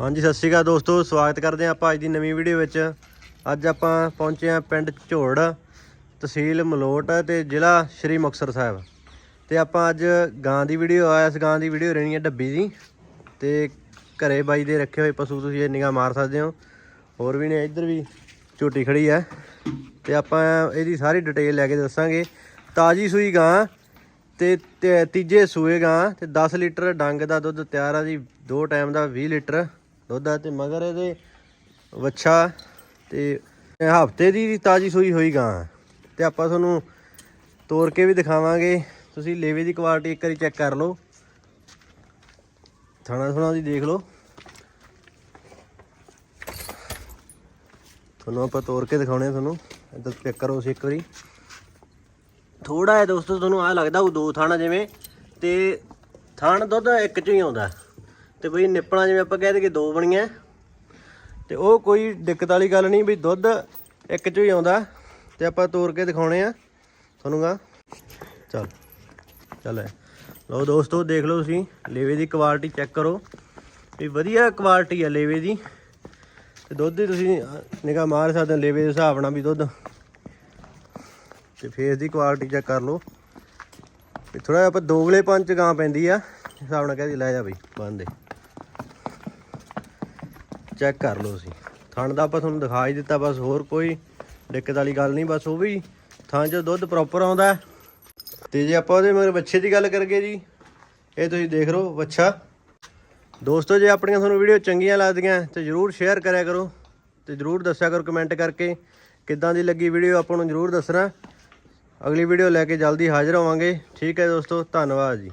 ਹਾਂਜੀ, ਸਤਿ ਸ਼੍ਰੀ ਅਕਾਲ ਦੋਸਤੋ, ਸਵਾਗਤ ਕਰਦੇ ਹਾਂ ਆਪਾਂ ਅੱਜ ਦੀ ਨਵੀਂ ਵੀਡੀਓ ਵਿੱਚ। ਅੱਜ ਆਪਾਂ ਪਹੁੰਚੇ ਹਾਂ ਪਿੰਡ ਝੋੜ, ਤਹਿਸੀਲ ਮਲੋਟ ਤੇ ਜ਼ਿਲ੍ਹਾ ਸ਼੍ਰੀ ਮੁਕਤਸਰ ਸਾਹਿਬ। ਤੇ ਆਪਾਂ ਅੱਜ ਗਾਂ ਦੀ ਵੀਡੀਓ ਆ ਇਸ ਗਾਂ ਦੀ ਵੀਡੀਓ ਰਹਿਣੀ ਹੈ ਡੱਬੀ ਦੀ ਤੇ ਘਰੇ ਬਾਈ ਦੇ ਰੱਖੇ ਹੋਏ ਪਸ਼ੂ ਤੁਸੀਂ ਇਹ ਨਿਗਾਹ ਮਾਰ ਸਕਦੇ ਹੋ। ਹੋਰ ਵੀ ਨੇ, ਇੱਧਰ ਵੀ ਝੋਟੀ ਖੜੀ ਹੈ। ਤੇ ਆਪਾਂ ਇਹਦੀ ਸਾਰੀ ਡਿਟੇਲ ਲੈ ਕੇ ਦੱਸਾਂਗੇ। ਤਾਜੀ ਸੂਈ ਗਾਂ ਤੇ ਤੇ, ਤੀਜੇ ਸੂਏ ਗਾਂ ਤੇ 10 ਲੀਟਰ ਡੰਗ ਦਾ ਦੁੱਧ ਤਿਆਰ ਆ ਜੀ। ਦੋ ਟਾਈਮ ਦਾ 20 ਲੀਟਰ। ਦੁੱਧ ਆ ਤੇ ਮਗਰ ਇਹਦੇ ਵੱਛਾ ਤੇ ਹਫ਼ਤੇ ਦੀ ਤਾਜੀ ਸੂਈ ਹੋਈ ਗਾਂ। ਤੇ ਆਪਾਂ ਤੁਹਾਨੂੰ ਤੋੜ ਕੇ ਵੀ ਦਿਖਾਵਾਂਗੇ। ਤੁਸੀਂ ਲੇਵੇ ਦੀ ਕੁਆਲਿਟੀ ਇੱਕ ਵਾਰੀ ਚੈੱਕ ਕਰ ਲਓ। ਥਾਣਾ ਥੁਣਾ ਦੀ ਦੇਖ ਲਓ। ਤੁਹਾਨੂੰ ਆਪਾਂ ਤੋੜ ਕੇ ਦਿਖਾਉਣੇ ਆ ਤੁਹਾਨੂੰ। ਇੱਧਰ ਚੈੱਕ ਕਰੋ ਤੁਸੀਂ ਇੱਕ ਵਾਰੀ। ਥੋੜਾ ਹੈ ਦੋਸਤੋ, ਤੁਹਾਨੂੰ ਆ ਲੱਗਦਾ ਉਹ ਦੋ ਥਾਣਾ ਜਿਵੇਂ। ਤੇ ਥਾਣ ਦੁੱਧ ਇੱਕ ਚ ਹੀ ਆਉਂਦਾ। ਤੇ ਬਈ ਨਿਪਣਾ ਜਿਵੇਂ ਆਪਾਂ ਕਹਿ ਦਈਏ ਦੋ ਬਣੀਆਂ। ਤੇ ਉਹ ਕੋਈ ਦਿੱਕਤ ਵਾਲੀ ਗੱਲ ਨਹੀਂ ਵੀ ਦੁੱਧ ਇੱਕ 'ਚੋਂ ਹੀ ਆਉਂਦਾ। ਤੇ ਆਪਾਂ ਤੋੜ ਕੇ ਦਿਖਾਉਣੇ ਆ ਤੁਹਾਨੂੰ ਗਾ। ਚੱਲ ਚੱਲ ਐ। ਲਓ ਦੋਸਤੋ, ਦੇਖ ਲਓ ਤੁਸੀਂ, ਲੇਵੇ ਦੀ ਕੁਆਲਿਟੀ ਚੈੱਕ ਕਰੋ। ਵੀ ਵਧੀਆ ਕੁਆਲਿਟੀ ਆ ਲੇਵੇ ਦੀ। ਤੇ ਦੁੱਧ ਦੀ ਤੁਸੀਂ ਨਿਗਾਹ ਮਾਰ ਸਕਦੇ ਹੋ, ਲੇਵੇ ਦੇ ਹਿਸਾਬ ਨਾਲ ਵੀ ਦੁੱਧ। ਤੇ ਫੇਸ ਦੀ ਕੁਆਲਿਟੀ ਚੈੱਕ ਕਰ ਲਓ। ਵੀ ਥੋੜਾ ਜਿਹਾ ਆਪਾਂ ਦੋਗਲੇ ਪੰਜ ਗਾਂ ਪੈਂਦੀ ਆ। ਹਿਸਾਬ ਨਾਲ ਕਹਿ ਕਹਿੰਦੀ ਲੈ ਜਾ ਬਈ ਬੰਨ ਦੇ ਚੈੱਕ ਕਰ ਲਓ ਸੀ ਥਣ ਦਾ ਆਪਾਂ ਤੁਹਾਨੂੰ ਦਿਖਾ ਹੀ ਦਿੱਤਾ, ਬਸ ਹੋਰ ਕੋਈ ਦਿੱਕਤ ਵਾਲੀ ਗੱਲ ਨਹੀਂ, ਬਸ ਉਹ ਵੀ ਥਾਂ 'ਚ ਦੁੱਧ ਪ੍ਰੋਪਰ ਆਉਂਦਾ ਹੈ। ਤੇ ਜੇ ਆਪਾਂ ਉਹਦੇ ਮਗਰ ਬੱਚੇ ਦੀ ਗੱਲ ਕਰਗੇ ਜੀ, ਇਹ ਤੁਸੀਂ ਦੇਖ ਲਓ ਬੱਚਾ ਦੋਸਤੋ, ਜੇ ਆਪਣੀਆਂ ਤੁਹਾਨੂੰ ਵੀਡੀਓ ਚੰਗੀਆਂ ਲੱਗਦੀਆਂ, ਤੇ ਜਰੂਰ ਸ਼ੇਅਰ ਕਰਿਆ ਕਰੋ ਤੇ ਜਰੂਰ ਦੱਸਿਆ ਕਰੋ ਕਮੈਂਟ ਕਰਕੇ ਕਿੱਦਾਂ ਦੀ ਲੱਗੀ ਵੀਡੀਓ ਆਪਾਂ ਨੂੰ ਜਰੂਰ ਦੱਸਣਾ। ਅਗਲੀ ਵੀਡੀਓ ਲੈ ਕੇ ਜਲਦੀ ਹਾਜ਼ਰ ਹੋਵਾਂਗੇ। ਠੀਕ ਹੈ ਦੋਸਤੋ, ਧੰਨਵਾਦ ਜੀ।